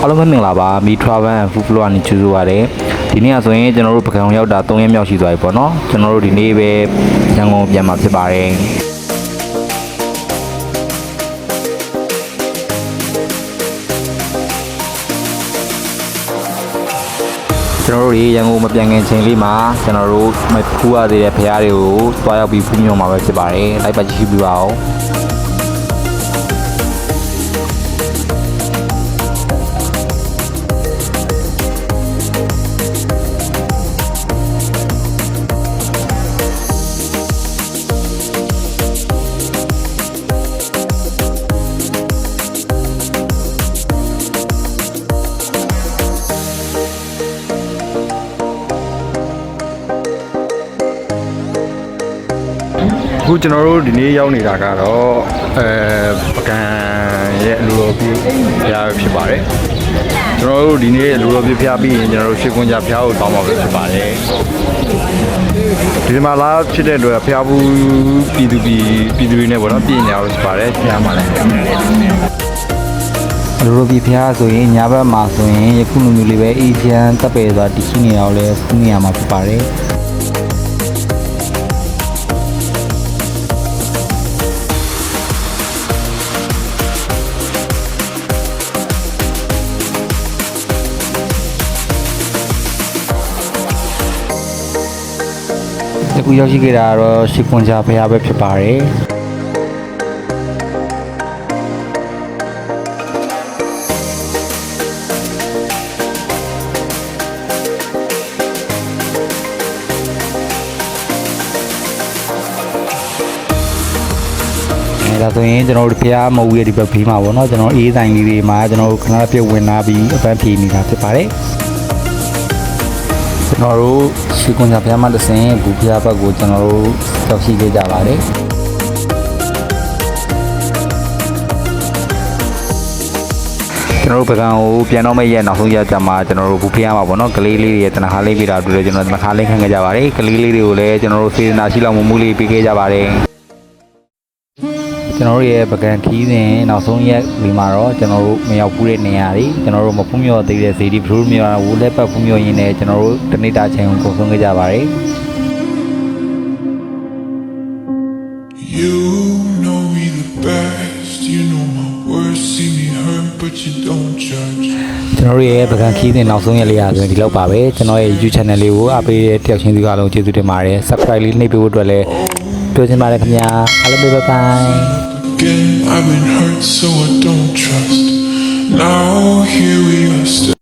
အားလုံးပဲမင်္ဂလာပါမီ travel and food blog ကနေကြိုဆိုပါရစေဒီနေ့ကဆိုရင်ကျွန်တော်တို့ပကံရောက်တာ3ရက်မြောက်ရှိသွားပြီပေါ့နော်ကျွန်တော်တို့ဒီနေ့ပဲရန်ကုန်ပြန်มาဖြစ်ပါတယ်ကျွန်တော်တို့ဒီရန်ကုန်မပြန်ခင်ချိန်လေးမှာကျွန်တော်တို့မဖူးရသေးတဲ့ဖရားတွေကိုတွားရောက်ပြီးဖူးမြော်မှာပဲဖြစ်ပါတယ်လိုက်ပါကြည့်ပြပါဦး အခုကျွန်တော်တို့ဒီနေ့ရောက်နေတာကတော့အဲပကံရဲ့အလူတော်ပြဖျားဖြစ်ပါတယ်ကျွန်တော်တို့ဒီနေ့အလူတော်ပြဖျားပြီးရင်ကျွန်တော်တို့ရှေ့ကွန်ကြဖျားကိုတောင်းပါပဲဖြစ်ပါတယ်ဒီမှာလာဖြစ်တဲ့အတွက်ဖျားဘူးပြည်သူပြည်ပြည်သူတွေနဲ့ပေါ့နော်ပြည်နေအောင်ဖြစ်ပါတယ်ဖျားမှာလည်းလူလိုပြဖျားဆိုရင်ညာဘက်မှာဆိုရင်ယခုလိုမျိုးလေးပဲအေဂျန်တပ်ပယ်ဆိုတာတရှိနေအောင်လဲဖူးနေရမှာဖြစ်ပါတယ် ဒီကူရောက်ရှိခဲ့တာကတော့ရှီကွန်ချာဖျားပဲဖြစ်ပါတယ်အဲဒါဆိုရင်ကျွန်တော်တို့ဖျားမဟုတ်ရဲ့ဒီဘက်ဖေးမှာပေါ့နော်ကျွန်တော်အေးဆိုင်လေးတွေမှာကျွန်တော်တို့ခဏပြည့်ဝင်လာပြီးအပန်းဖြေနေတာဖြစ်ပါတယ် ကျွန်တော်တို့ရှီကွန်ကြဖျားမှာတစ်ဆင်ဘူဖျားဘက်ကိုကျွန်တော်တို့ရောက်ရှိခဲ့ကြပါတယ်ကျွန်တော်တို့ပကံကိုပြန်တော့မဲ့ရဲ့နောက်ဆုံးရက်ကြမှာကျွန်တော်တို့ဘူဖျားမှာပေါ့နော်ကလေးလေးတွေရဲ့တနခါလေးပြီးတာတွေ့တယ်ကျွန်တော်တနခါလေးခံခဲ့ကြပါတယ်ကလေးလေးတွေကိုလည်းကျွန်တော်တို့စေတနာရှိလောက်မှုမှုလေးပေးခဲ့ကြပါတယ် ကျွန်တော်တို့ရဲ့ပကံခီးစဉ်နောက်ဆုံးရက်ဒီမှာတော့ကျွန်တော်တို့မရောက်ဘူးတဲ့နေရာတွေကျွန်တော်တို့မဖူးမြော်သေးတဲ့ဇေဒီဘလူးမြော်ဝူလက်ပတ်ဖူးမြော်ရင်းနဲ့ကျွန်တော်တို့တနေ့တာချိန်ကိုကုန်ဆုံးခဲ့ကြပါတယ် You know me the best. You know my worst. See me hurt, but you don't judge. ကျွန်တော်တို့ရဲ့ပကံခီးစဉ်နောက်ဆုံးရက်လေးရာဆိုရင်ဒီလောက်ပါပဲကျွန်တော်ရဲ့ YouTube channel လေးကိုအားပေးတဲ့တယောက်ချင်းစီကလုံးကျေးဇူးတင်ပါတယ် Subscribe လေးနှိပ်ပေးဖို့အတွက်လည်း တွေ့ချင်ပါတယ်ခင်ဗျာအားလုံးပဲ bye bye I've been hurt, so I don't trust. Now here we are still.